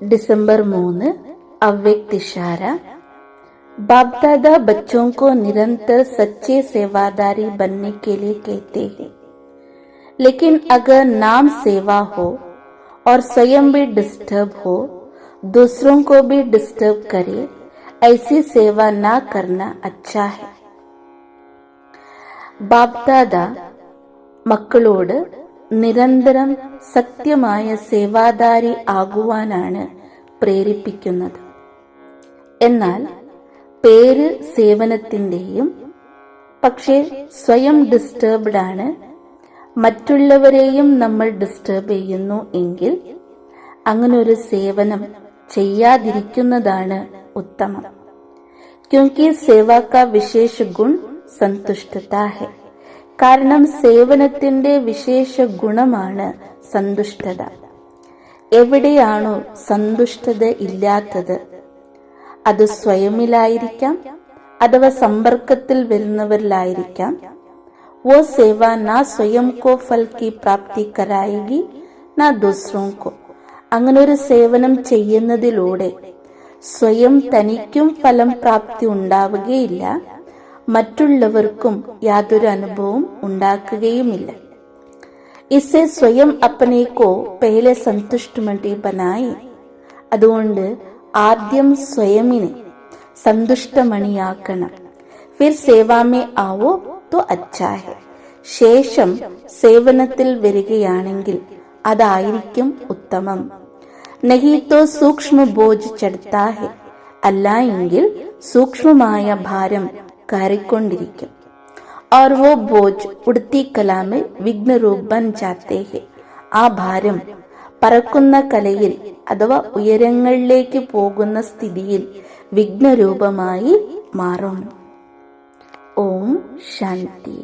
डिसंबर दिसंबर മൂന്ന് अव्यक्तिशारा बाप दादा बच्चों को निरंतर सच्चे सेवादारी बनने के लिए कहते हैं लेकिन अगर नाम सेवा हो और स्वयं भी डिस्टर्ब हो दूसरों को भी डिस्टर्ब करे ऐसी सेवा ना करना अच्छा है बाप दादा മക്കളോട് നിരന്തരം സത്യമായ സേവാദാരി ആകുവാനാണ് പ്രേരിപ്പിക്കുന്നത്. എന്നാൽ പേര് സേവനത്തിന്റെയും പക്ഷേ സ്വയം ഡിസ്റ്റർബ്ഡ് ആണ് മറ്റുള്ളവരെയും നമ്മൾ ഡിസ്റ്റർബ് ചെയ്യുന്നു എങ്കിൽ അങ്ങനെ ഒരു സേവനം ചെയ്യാതിരിക്കുന്നതാണ് ഉത്തമം. ക്യൂക്കി സേവാക്ക വിശേഷ ഗുൺ സന്തുഷ്ടതാഹെ. കാരണം സേവനത്തിന്റെ വിശേഷ ഗുണമാണ് സന്തുഷ്ടത. എവിടെയാണോ സന്തുഷ്ടത ഇല്ലാത്തത് അത് സ്വയമിലായിരിക്കാം അഥവാ സമ്പർക്കത്തിൽ വരുന്നവരിലായിരിക്കാം. ഓ സേവ നാ സ്വയം കോ ഫൽക്കി പ്രാപ്തി കരായി നാ ദൂസറോ കോ. അങ്ങനെ ഒരു സേവനം ചെയ്യുന്നതിലൂടെ സ്വയം തനിക്കും ഫലം പ്രാപ്തി ഉണ്ടാവുകയില്ല. മറ്റുള്ളവർക്കും യാതൊരു അനുഭവം ഉണ്ടാക്കുകയുമില്ല. ഇसे സ്വയം അപ്പനേക്കോ പേലെ സന്തുഷ്ടമണ്ടി बनाए അതുകൊണ്ട് ആദ്യം സ്വയമിനെ സന്തുഷ്ടമണിയാക്കണം. ഫിർ സേവാമേ ആവോ തോ അച്ചാഹെ. ശേഷം സേവനത്തിൽ വരികയാണെങ്കിൽ അതായിരിക്കും ഉത്തമം. നഹീത്തോ സൂക്ഷ്മ ബോജ് ചടുത്താ അല്ല എങ്കിൽ സൂക്ഷ്മമായ ഭാരം കയറിക്കൊണ്ടിരിക്കും और वो बोझ उड़ती कला में विघ्न रूप बन जाते हैं ആ ഭാരം പറക്കുന്ന കലയിൽ അഥവാ ഉയരങ്ങളിലേക്ക് പോകുന്ന സ്ഥിതിയിൽ വിഘ്നരൂപമായി മാറും ഓം ശാന്തി